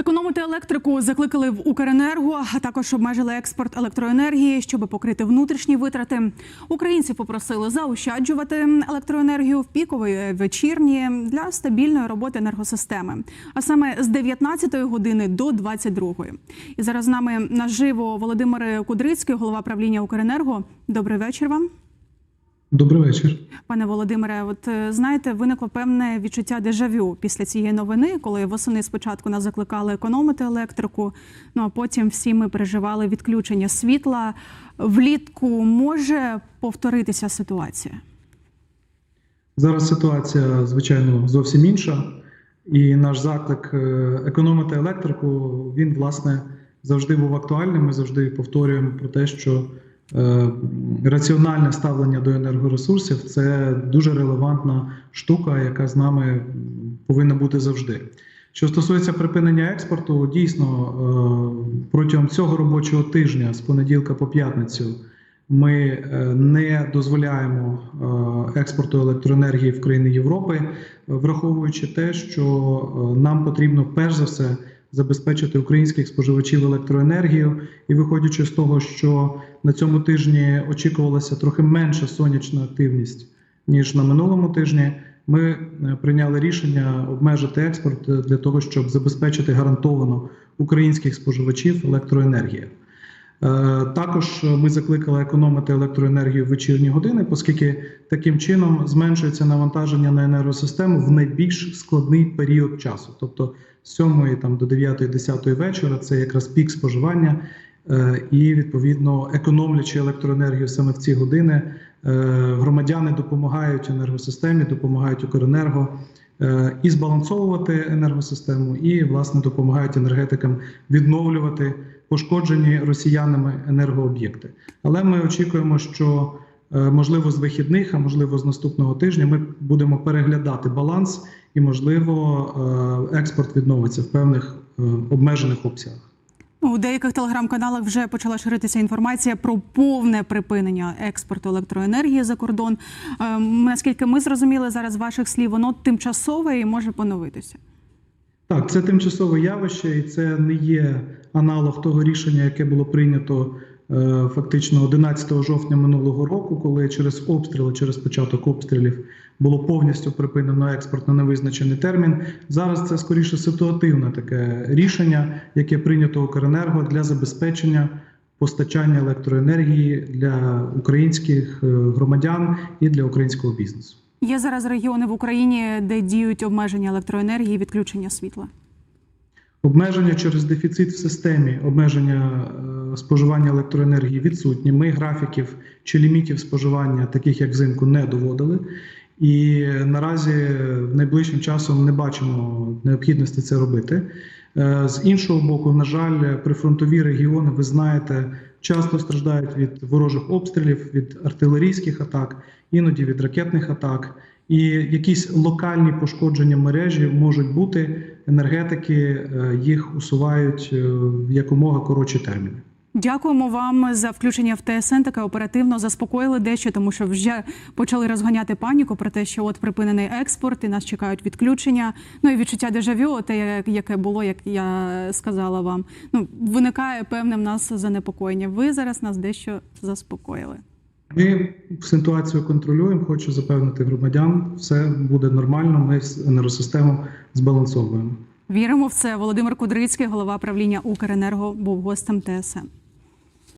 Економити електрику закликали в Укренерго, а також обмежили експорт електроенергії, щоб покрити внутрішні витрати. Українці попросили заощаджувати електроенергію в пікові вечірні для стабільної роботи енергосистеми, а саме з 19 години до 22. І зараз з нами наживо Володимир Кудрицький, голова правління Укренерго. Добрий вечір вам. Добрий вечір. Пане Володимире, от е, знаєте, виникло певне відчуття дежавю після цієї новини, коли восени спочатку нас закликали економити електрику. Ну а потім всі ми переживали відключення світла. Влітку може повторитися ситуація. Зараз ситуація, звичайно, зовсім інша, і наш заклик е, економити електрику він власне завжди був актуальним. Ми завжди повторюємо про те, що раціональне ставлення до енергоресурсів це дуже релевантна штука, яка з нами повинна бути завжди. Що стосується припинення експорту, дійсно е, протягом цього робочого тижня з понеділка по п'ятницю. Ми е, не дозволяємо е, експорту електроенергії в країни Європи, враховуючи те, що е, нам потрібно перш за все забезпечити українських споживачів електроенергію, і виходячи з того, що на цьому тижні очікувалася трохи менша сонячна активність ніж на минулому тижні. Ми е, прийняли рішення обмежити експорт е, для того, щоб забезпечити гарантовано українських споживачів електроенергією. Е, Також ми закликали економити електроенергію в вечірні години, оскільки таким чином зменшується навантаження на енергосистему в найбільш складний період часу, тобто 7 там, до 9-10 вечора це якраз пік споживання, е, і відповідно економлячи електроенергію саме в ці години, е, громадяни допомагають енергосистемі, допомагають Укренерго е, і збалансовувати енергосистему, і власне допомагають енергетикам відновлювати пошкоджені росіянами енергооб'єкти. Але ми очікуємо, що можливо з вихідних, а можливо з наступного тижня, ми будемо переглядати баланс, і можливо е, експорт відновиться в певних е, обмежених обсягах. У деяких телеграм-каналах вже почала ширитися інформація про повне припинення експорту електроенергії за кордон. Наскільки ми зрозуміли зараз ваших слів, воно тимчасове і може поновитися. Так, це тимчасове явище, і це не є аналог того рішення, яке було прийнято е, фактично 11 жовтня минулого року, коли через обстріли, через початок обстрілів було повністю припинено експорт на невизначений термін. Зараз це скоріше ситуативне таке рішення, яке прийнято Укренерго для забезпечення постачання електроенергії для українських е, громадян і для українського бізнесу. Є зараз регіони в Україні, де діють обмеження електроенергії, відключення світла. Обмеження через дефіцит в системі, обмеження е, споживання електроенергії відсутні. Ми графіків чи лімітів споживання, таких як взимку, не доводили. І наразі найближчим часом не бачимо необхідності це робити. Е, З іншого боку, на жаль, прифронтові регіони, ви знаєте, часто страждають від ворожих обстрілів, від артилерійських атак, іноді від ракетних атак. І якісь локальні пошкодження мережі можуть бути. Енергетики е, їх усувають е, в якомога коротші терміни. Дякуємо вам за включення в ТСН. Таке оперативно заспокоїли дещо, тому що вже почали розганяти паніку про те, що от припинений експорт і нас чекають відключення. Ну і відчуття дежавю, те, яке було, як я сказала вам. Ну виникає певне в нас занепокоєння. Ви зараз нас дещо заспокоїли. Ми ситуацію контролюємо. Хочу запевнити громадян, все буде нормально. Ми енергосистему збалансовуємо. Віримо в це. Володимир Кудрицький, голова правління Укренерго, був гостем ТСН.